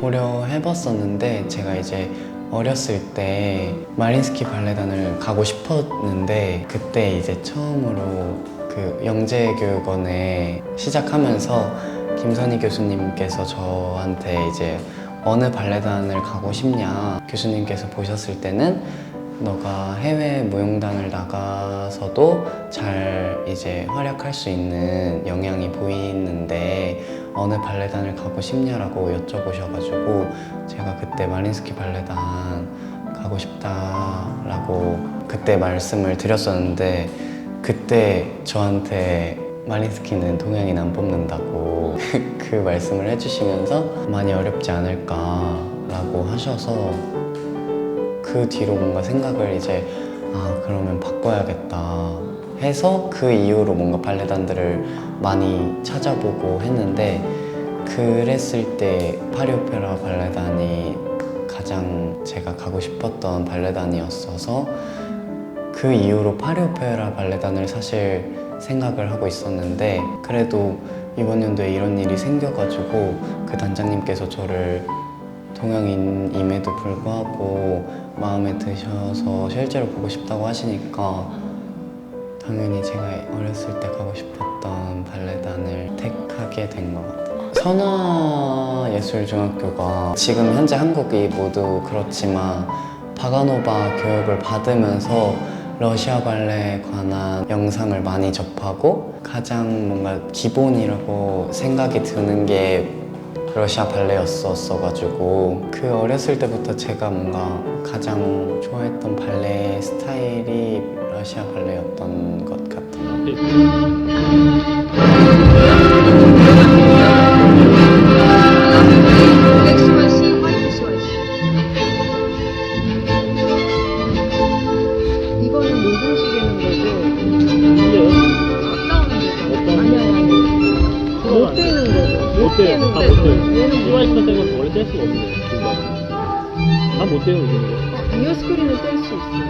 고려해봤었는데 제가 이제 어렸을 때 마린스키 발레단을 가고 싶었는데 그때 이제 처음으로 그 영재교육원에 시작하면서 김선희 교수님께서 저한테 이제 어느 발레단을 가고 싶냐 교수님께서 보셨을 때는 너가 해외 무용단을 나가서도 잘 이제 활약할 수 있는 영향이 보이는데 어느 발레단을 가고 싶냐라고 여쭤보셔가지고 제가 그때 마린스키 발레단 가고 싶다라고 그때 말씀을 드렸었는데 그때 저한테 마린스키는 동양인 안 뽑는다고 그 말씀을 해주시면서 많이 어렵지 않을까라고 하셔서 그 뒤로 뭔가 생각을 이제 아 그러면 바꿔야겠다 해서 그 이후로 뭔가 발레단들을 많이 찾아보고 했는데 그랬을 때 파리오페라 발레단이 가장 제가 가고 싶었던 발레단이었어서 그 이후로 파리오페라 발레단을 사실 생각을 하고 있었는데 그래도 이번 연도에 이런 일이 생겨가지고 그 단장님께서 저를 동양인임에도 불구하고 마음에 드셔서 실제로 보고 싶다고 하시니까 당연히 제가 어렸을 때 가고 싶었던 발레단을 택하게 된 것 같아요. 선화예술중학교가 지금 현재 한국이 모두 그렇지만 바가노바 교육을 받으면서 러시아 발레에 관한 영상을 많이 접하고 가장 뭔가 기본이라고 생각이 드는 게 러시아 발레였었어가지고 그 어렸을 때부터 제가 뭔가 가장 좋아했던 발레 스타일이 러시아 발레였던 것 같아요. 거고. 못 떼요. 떼는 다 거고. 못. 얘는 CY스타 떼면 원래 뗄 수가 없어요. 다못 떼요, 이거. 이어 스크린은 뗄수 있어.